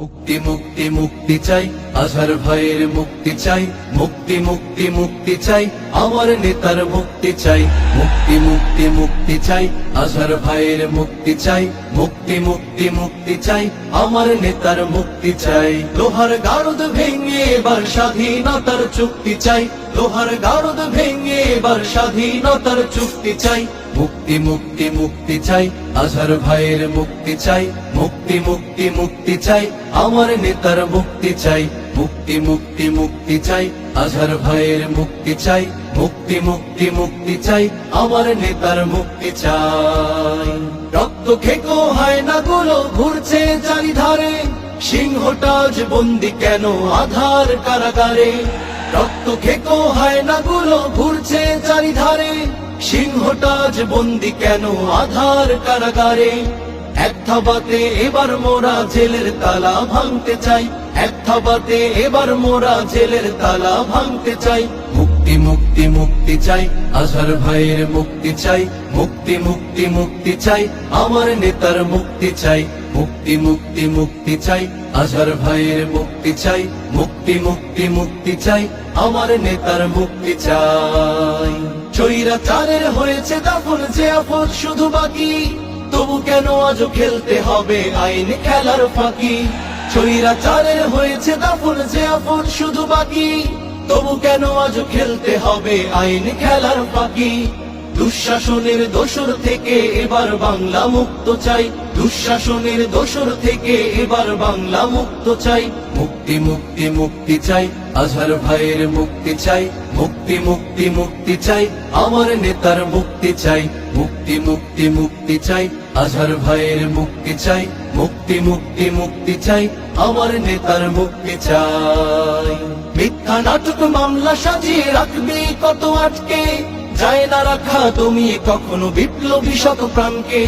মুক্তি মুক্তি মুক্তি চাই। আজহার ভাইয়ের মুক্তি চাই, মুক্তি মুক্তি মুক্তি চাই, আমার নেতার মুক্তি চাই, মুক্তি মুক্তি মুক্তি চাই, আজহার ভাইয়ের মুক্তি চাই, মুক্তি মুক্তি মুক্তি চাই, আমার নেতার মুক্তি চাই। লোহার গারদ ভেঙে এবার স্বাধীনতার চুক্তি চাই, লোহার গারদ ভেঙে এবার স্বাধীনতার চুক্তি চাই, মুক্তি মুক্তি মুক্তি চাই, আজহার ভাইয়ের মুক্তি চাই, মুক্তি মুক্তি মুক্তি চাই, আমার নেতার মুক্তি চাই। মুক্তি মুক্তি মুক্তি চাই। আজহার ভাইয়ের মুক্তি চাই। মুক্তি মুক্তি মুক্তি চাই। আমার নেতার মুক্তি চাই। রক্ত খেকো হয় না গুলো, ঘুরছে চারিধারে সিংহটা আজ বন্দি কেন আধার কারাগারে? রক্ত খেকো হয় না গুলো, ঘুরছে চারিধারে সিংহটা আজ বন্দি কেন আধার কারাগারে? এক এবার মোরা জেলের তালা ভাঙতে চাই। এক এবার মোরা জেলের তালা ভাঙতে চাই। মুক্তি মুক্তি মুক্তি চাই, আজহার ভাইয়ের মুক্তি চাই। মুক্তি মুক্তি মুক্তি চাই, আমার নেতার মুক্তি চাই। মুক্তি মুক্তি মুক্তি চাই, আজহার ভাইয়ের মুক্তি চাই। মুক্তি মুক্তি মুক্তি চাই, আমার নেতার মুক্তি চাই। চৈরাচারের হয়েছে দাফন, যে আপদ শুধু বাকি। তবু কেন আজও খেলতে হবে? আইন খেলার ফাঁকি। চৈরাচারের হয়েছে দাফন, যে আপদ শুধু বাকি। তবু কেন আজও খেলতে হবে? আইন খেলার ফাঁকি। দুঃশাসনের দোসর থেকে এবার বাংলা মুক্ত চাই। দুঃশাসনের দোসর থেকে এবার বাংলা মুক্ত চাই। মুক্তি মুক্তি মুক্তি চাই। আজহার ভাইয়ের মুক্তি চাই। মুক্তি মুক্তি মুক্তি চাই। আমার নেতার মুক্তি চাই। মুক্তি মুক্তি মুক্তি চাই। আজহার ভাইয়ের মুক্তি চাই, মুক্তি মুক্তি মুক্তি চাই, আমার নেতার মুক্তি চাই। মিথ্যা নাটক, মামলা সাজিয়ে রাখবি কত আটকে, যায় না রাখা তুমি কখনো বিপ্লবী শত প্রাণকে।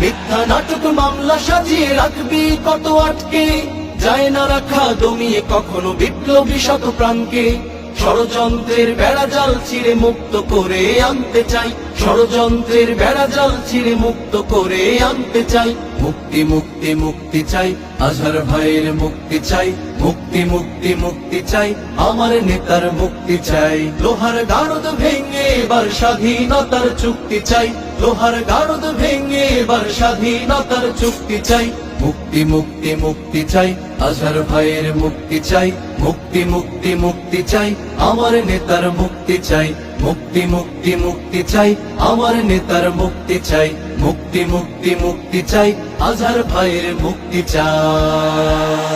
মিথ্যা নাটক, মামলা সাজিয়ে রাখবি কত আটকে, যায় না রাখা দমিয়ে কখনো বিপ্লবী শত প্রাণকে। ষড়যন্ত্রের বেড়া জাল ছিঁড়ে মুক্ত করে আনতে চাই। ষড়যন্ত্রের বেড়া জাল ছিঁড়ে মুক্ত করে আনতে চাই। মুক্তি মুক্তি মুক্তি চাই। আজহার ভাইয়ের মুক্তি চাই। মুক্তি মুক্তি মুক্তি চাই। আমার নেতার মুক্তি চাই। লোহার গারদ ভেঙে এবার স্বাধীনতার চুক্তি চাই। লোহার গারদ ভেঙে এবার স্বাধীনতার চুক্তি চাই। মুক্তি মুক্তি মুক্তি চাই। আজহার ভাইয়ের মুক্তি চাই, মুক্তি মুক্তি মুক্তি চাই, আমার নেতার মুক্তি চাই, মুক্তি মুক্তি মুক্তি চাই, আমার নেতার মুক্তি চাই, মুক্তি মুক্তি মুক্তি চাই, আজহার ভাইয়ের মুক্তি চাই।